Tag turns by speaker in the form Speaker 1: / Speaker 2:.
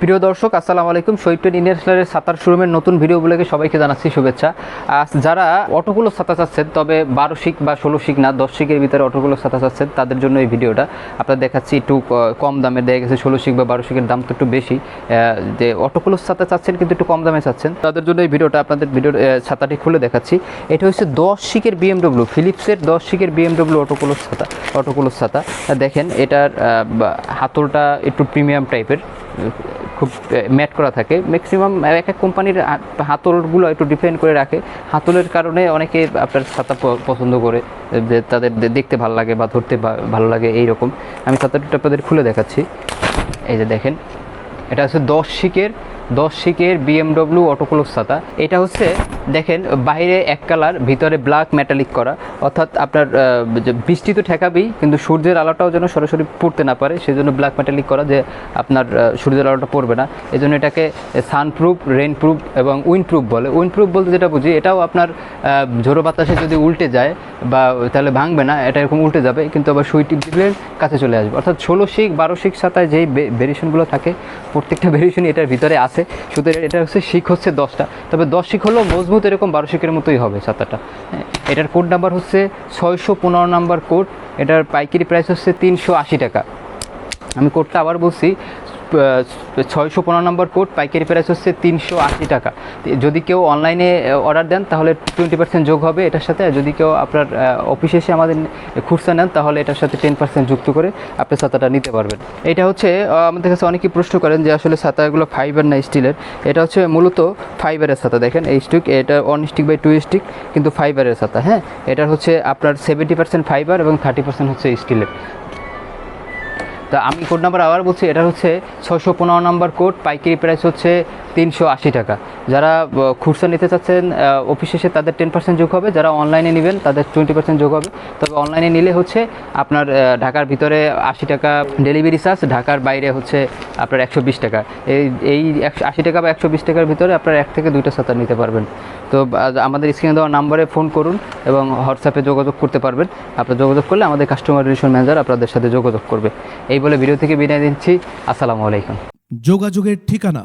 Speaker 1: প্রিয় দর্শক আসসালামু আলাইকুম। শহীদ ট্রেড ইন্টারন্যাশনালের সাঁতার শোরুমের নতুন ভিডিও বলে সবাইকে জানাচ্ছি শুভেচ্ছা। যারা অটোগুলো সাঁতার চাচ্ছেন তবে বারো শিক বা ষোলো শিক না দশ শিকের ভিতরে অটোগুলো সাঁতার চাচ্ছেন তাদের জন্য এই ভিডিওটা আপনারা দেখাচ্ছি। একটু কম দামে দেখা গেছে ষোলো শিক বা বারো শিকের দাম তো একটু বেশি। যে অটোগুলো সাঁতার চাচ্ছেন কিন্তু একটু কম দামে চাচ্ছেন তাদের জন্য এই ভিডিওটা আপনাদের ভিডিওর আহ, ছাতাটি খুলে দেখাচ্ছি। এটা হচ্ছে দশ শিকের বিএমডব্লিউ ফিলিপসের দশ শিকের বিএমডব্লিউ অটোগুলো ছাতা অটোগুলো ছাতা। দেখেন এটার হাতলটা একটু প্রিমিয়াম টাইপের খুব ম্যাট করা থাকে। ম্যাক্সিমাম এক এক কোম্পানির হাতলগুলো একটু ডিপেন্ড করে রাখে। হাতলের কারণে অনেকে আপনার ছাতা পছন্দ করে তাদের দেখতে ভালো লাগে বা ধরতে ভালো লাগে এই রকম আমি ছাতাটা আপনাদের খুলে দেখাচ্ছি। এই যে দেখেন, এটা হচ্ছে দশ শিকের দশ শিকের বিএমডব্লিউ অটোক্লোজ ছাতা। এটা হচ্ছে দেখেন, বাইরে এক কালার, ভিতরে ব্ল্যাক মেটালিক করা। অর্থাৎ আপনার বৃষ্টি তো ঠেকাবেই, কিন্তু সূর্যের আলোটাও যেন সরাসরি পড়তে না পারে সেই জন্য ব্ল্যাক মেটালিক করা যে আপনার সূর্যের আলোটা পড়বে না। এই জন্য এটাকে সানপ্রুফ রেনপ্রুফ এবং উইন্ডপ্রুফ বলে। উইন্ডপ্রুফ বলতে যেটা বুঝি, এটাও আপনার ঝোড়ো বাতাসে যদি উল্টে যায় বা তাহলে ভাঙবে না, এটা এরকম উল্টে যাবে, কিন্তু আবার সুইটি টিপ কাছে চলে আসবে। অর্থাৎ ষোলো শিখ, বারো শিক সাতায় যেই ভেরিয়েশনগুলো থাকে, প্রত্যেকটা ভেরিয়েশনই এটার ভিতরে আছে। সুতরাং এটা হচ্ছে শিখ হচ্ছে দশটা। তবে দশ শিখ হলেও মজবুত এরকম বারো শিকের মতোই হবে ছাতাটা। এটার কোড নাম্বার হচ্ছে ছয়শো পনেরো নাম্বার কোড এটার পাইকারি প্রাইস হচ্ছে তিনশো আশি টাকা। আমি কোডটা আবার বলছি ছয়শো পনেরো নম্বর কোড পাইকারি প্রাইস হচ্ছে তিনশো আশি টাকা। যদি কেউ অনলাইনে অর্ডার দেন, তাহলে টোয়েন্টি পার্সেন্ট যোগ হবে এটার সাথে। যদি কেউ আপনার অফিসে এসে আমাদের খুচরা নেন, তাহলে এটার সাথে টেন পার্সেন্ট যুক্ত করে আপনি ছাতাটা নিতে পারবেন। এটা হচ্ছে আমাদের কাছে অনেকেই প্রশ্ন করেন যে আসলে ছাতাগুলো ফাইবার না স্টিলের এটা হচ্ছে মূলত ফাইবারের ছাতা। দেখেন, এই স্টিক এটা one stick by two stick কিন্তু ফাইবারের ছাতা হ্যাঁ? এটা হচ্ছে আপনার সেভেন্টি পার্সেন্ট ফাইবার এবং থার্টি পার্সেন্ট হচ্ছে স্টিলের তা আমি কোড নাম্বার আবার বলছি, এটা হচ্ছে ছশো পনেরো নম্বর কোড পাইকারি প্রাইস হচ্ছে তিনশো আশি টাকা। যারা খুচরা নিতে চাচ্ছেন অফিসে এসে তাদের টেন পার্সেন্ট যোগ হবে। যারা অনলাইনে নেবেন, তাদের টোয়েন্টি পার্সেন্ট যোগ হবে। তবে অনলাইনে নিলে হচ্ছে আপনার ঢাকার ভিতরে আশি টাকা ডেলিভারি চার্জ ঢাকার বাইরে হচ্ছে আপনার একশো বিশ টাকা। এই এই একশো আশি টাকা বা একশো বিশ টাকার ভিতরে আপনার এক থেকে দুইটা ছাতা নিতে পারবেন। তো আমাদের স্ক্রিনে দেওয়া নাম্বারে ফোন করুন এবং হোয়াটসঅ্যাপে যোগাযোগ করতে পারবেন। আপনার যোগাযোগ করলে আমাদের কাস্টমার রিলেশন ম্যানেজার আপনাদের সাথে যোগাযোগ করবে। এই বলে ভিডিও থেকে বিদায় দিচ্ছি আসসালামু আলাইকুম।
Speaker 2: যোগাযোগের ঠিকানা